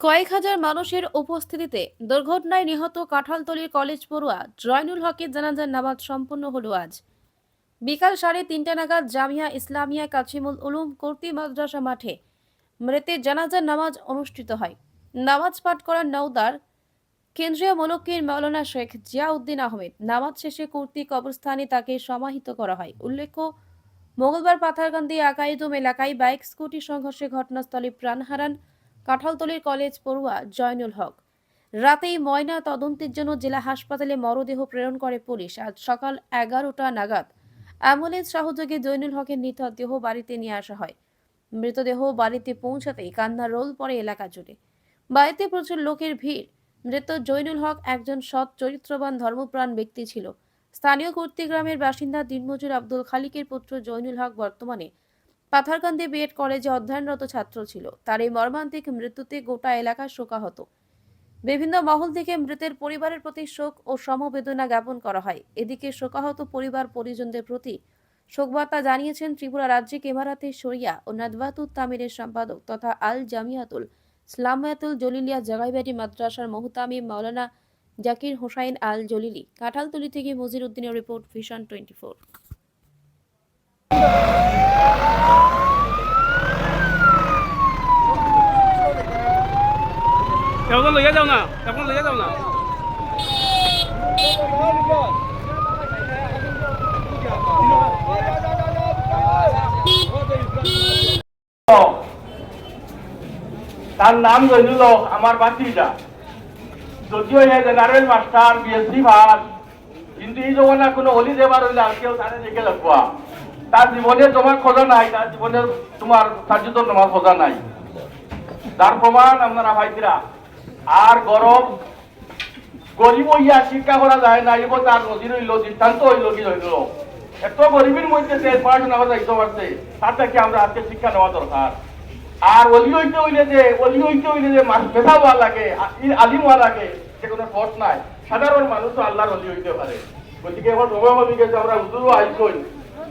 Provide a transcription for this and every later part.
কয়েক হাজার মানুষের উপস্থিতিতে দুর্ঘটনায় নিহত কাঁঠালতলির কলেজ পড়ুয়া জয়নুল হকের জানাজার নামাজ সম্পন্ন হলো আজ। বিকাল সাড়ে তিনটা নাগাদ জামিয়া ইসলামিয়া কাছিমুল উলুম কর্তি মাদ্রাসা মাঠে মৃতের জানাজার নামাজ অনুষ্ঠিত হয়। নামাজ পাঠ করার নওদার কেন্দ্রীয় মলক্কির মাওলানা শেখ জিয়াউদ্দিন আহমেদ, নামাজ শেষে কর্তৃ কবরস্থানে তাকে সমাহিত করা হয়। উল্লেখ্য, মঙ্গলবার পাথারকান্দি আকাইদুম এলাকায় বাইক, স্কুটি সংঘর্ষে ঘটনাস্থলে প্রাণ হারান কাঁঠালতলির কলেজ পড়ুয়া জয়নুল হক। রাতেই ময়না তদন্তের জন্য জেলা হাসপাতালে মরদেহ প্রেরণ করে পুলিশ। আজ সকাল এগারোটা নাগাদ অ্যাম্বুলেন্স সহযোগে জয়নুল হকের নিথর বাড়িতে নিয়ে আসা হয়। মৃতদেহ বাড়িতে পৌঁছাতেই কান্নার রোল পড়ে এলাকা জুড়ে। বাড়িতে প্রচুর লোকের ভিড়। মৃত জৈনুল হক একজন সৎ, চরিত্রবান, ধর্মপ্রাণ ব্যক্তি ছিল। স্থানীয় কর্তৃ গ্রামের বাসিন্দা দিনমজুর আব্দুল খালিকের পুত্র জৈনুল হক বর্তমানে পাথারকান্দি বিএড কলেজে অধ্যয়নরত ছাত্র ছিল। তার এই মর্মান্তিক মৃত্যুতে গোটা এলাকা শোকাহত। বিভিন্ন মহল থেকে মৃতের পরিবারের প্রতি শোক ও সমবেদনা জ্ঞাপন করা হয়। এদিকে শোকাহত পরিবার পরিজনদের প্রতি শোকবার্তা জানিয়েছেন ত্রিপুরা রাজ্যিক ইমারাতে শরিয়া ও নাদওয়াতুত তামিরের সম্পাদক তথা আল জামিয়াতুল ইসলামিয়াতুল জলিলিয়া জাগাইবাড়ি মাদ্রাসার মোহতামিম মাওলানা জাকির হোসাইন আল জলিলি। কাঁঠালতলি থেকে মজির উদ্দিনের রিপোর্ট ভিশন টোয়েন্টি এখন লইয়া যাও না এখন লইয়া যাও না। তার নাম হক, আমার বাতিজা যদিও এ জেনারেল মাস্টার বিএসসি ভাস কিন্তু এই জমানা কোনো অলি দেবার হইলে আর কেউ তারে দেখে লাগবা। তার জীবনে তোমার খোঁজা নাই, তার জীবনে তোমার সার্জিত তোমার খোঁজা নাই। তার প্রমাণ আপনারা ভাইতিরা, আর গরম গরিব হইয়া শিক্ষা করা যায় না এবার তার নদীর হইল দৃষ্টান্ত হইল, কি হইল? এত গরিবের মধ্যে সে পড়াশোনা কথা দিতে পারছে তার থেকে আমরা আজকে শিক্ষা নেওয়া দরকার? আর অলি হইতে হইলে যে, অলি হইতে হইলে যে মেধা হওয়া লাগে আলিম হওয়া লাগে, সে কোনো ফোর্স নাই। সাধারণ মানুষও আল্লাহর অলি হইতে পারে। গতিকে এখন হয়ে আমরা হুজুরও আইসই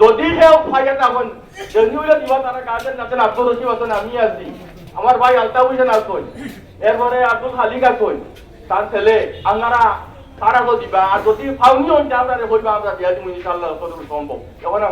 যদি কেউ ফাইয়া যদি হইলে দিবা তারা গার্জেন আছেন আব্দুল রশিদ আছেন আমি আছি আমার ভাই আলতাফ হোসেন আসুন এরপরে আব্দুল খালিক আসুন তার ছেলে আঙ্গারা, তারা দিবা আর যদি ফাউনি হইতে আমরা হইবা আমরা দিয়া দিব ইনশাআল্লাহ কত সম্ভব? এখন